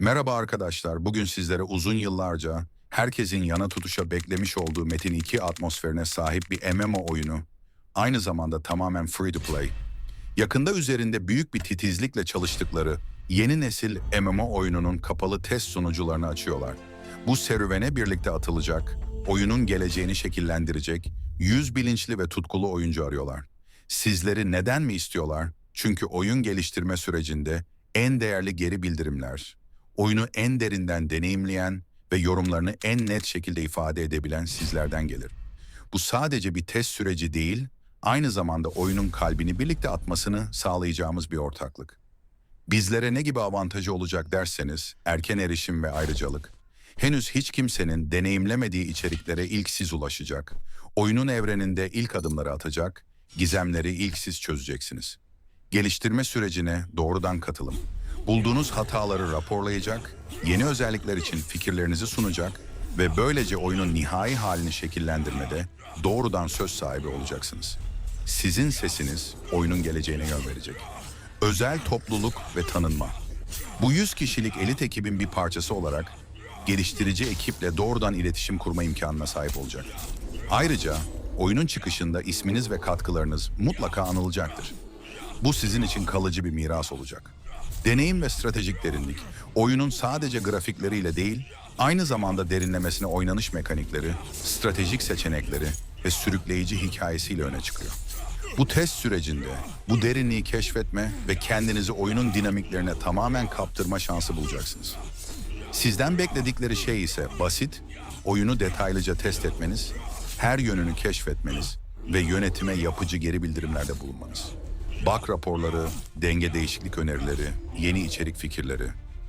Merhaba arkadaşlar. Bugün sizlere uzun yıllarca herkesin yana tutuşa beklemiş olduğu Metin 2 atmosferine sahip bir MMO oyunu, aynı zamanda tamamen free to play. Yakında üzerinde büyük bir titizlikle çalıştıkları yeni nesil MMO oyununun kapalı test sunucularını açıyorlar. Bu serüvene birlikte atılacak, oyunun geleceğini şekillendirecek, yüz bilinçli ve tutkulu oyuncu arıyorlar. Sizleri neden mi istiyorlar? Çünkü oyun geliştirme sürecinde en değerli geri bildirimler, oyunu en derinden deneyimleyen ve yorumlarını en net şekilde ifade edebilen sizlerden gelir. Bu sadece bir test süreci değil, aynı zamanda oyunun kalbini birlikte atmasını sağlayacağımız bir ortaklık. Bizlere ne gibi avantajı olacak derseniz, erken erişim ve ayrıcalık. Henüz hiç kimsenin deneyimlemediği içeriklere ilk siz ulaşacak, oyunun evreninde ilk adımları atacak, gizemleri ilk siz çözeceksiniz. Geliştirme sürecine doğrudan katılım. Bulduğunuz hataları raporlayacak, yeni özellikler için fikirlerinizi sunacak ve böylece oyunun nihai halini şekillendirmede doğrudan söz sahibi olacaksınız. Sizin sesiniz oyunun geleceğine yön verecek. Özel topluluk ve tanınma. Bu 100 kişilik elit ekibin bir parçası olarak geliştirici ekiple doğrudan iletişim kurma imkanına sahip olacak. Ayrıca oyunun çıkışında isminiz ve katkılarınız mutlaka anılacaktır. Bu sizin için kalıcı bir miras olacak. Deneyim ve stratejik derinlik, oyunun sadece grafikleriyle değil, aynı zamanda derinlemesine oynanış mekanikleri, stratejik seçenekleri ve sürükleyici hikayesiyle öne çıkıyor. Bu test sürecinde bu derinliği keşfetme ve kendinizi oyunun dinamiklerine tamamen kaptırma şansı bulacaksınız. Sizden bekledikleri şey ise basit, oyunu detaylıca test etmeniz, her yönünü keşfetmeniz ve yönetime yapıcı geri bildirimlerde bulunmanız. Bak raporları, denge değişiklik önerileri, yeni içerik fikirleri.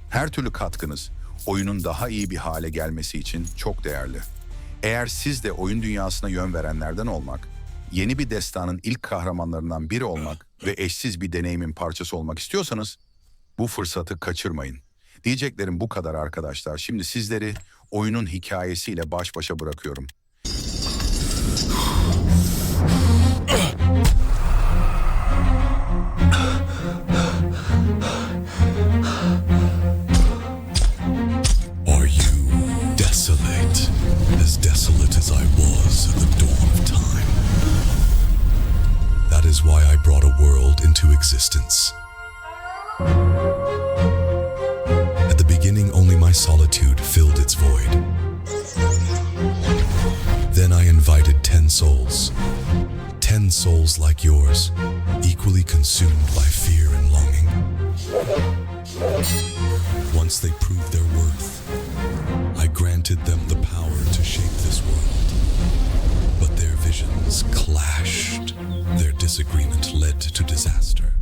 Her türlü katkınız oyunun daha iyi bir hale gelmesi için çok değerli. Eğer siz de oyun dünyasına yön verenlerden olmak, yeni bir destanın ilk kahramanlarından biri olmak ve eşsiz bir deneyimin parçası olmak istiyorsanız bu fırsatı kaçırmayın. Diyeceklerim bu kadar arkadaşlar. Şimdi sizleri oyunun hikayesiyle baş başa bırakıyorum. Existence. At the beginning, only my solitude filled its void. Then I invited ten souls. Ten souls like yours, equally consumed by fear and longing. Once they proved their worth, I granted them the power to shape this world. But their visions clashed. Their disagreement led to disaster.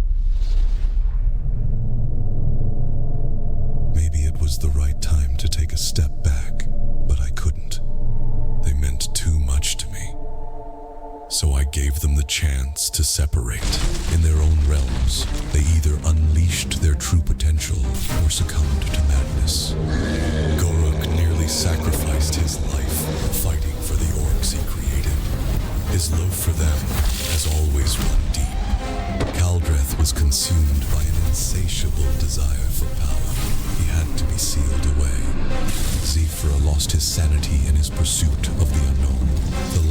So I gave them the chance to separate. In their own realms, they either unleashed their true potential or succumbed to madness. Goruk nearly sacrificed his life fighting for the orcs he created. His love for them has always run deep. Kaldreth was consumed by an insatiable desire for power. He had to be sealed away. Zephyr lost his sanity in his pursuit of the unknown.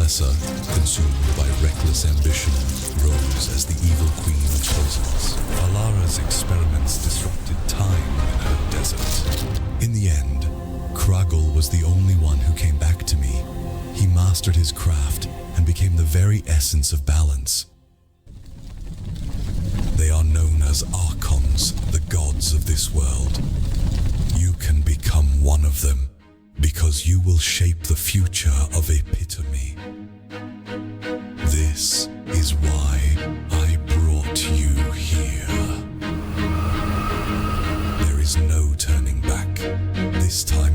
Lesser, consumed by reckless ambition, rose as the evil queen of poisons. Alara's experiments disrupted time in her desert. In the end, Kragel was the only one who came back to me. He mastered his craft and became the very essence of balance. They are known as Archons, the gods of this world. You can become one of them because you will shape the future of turning back this time.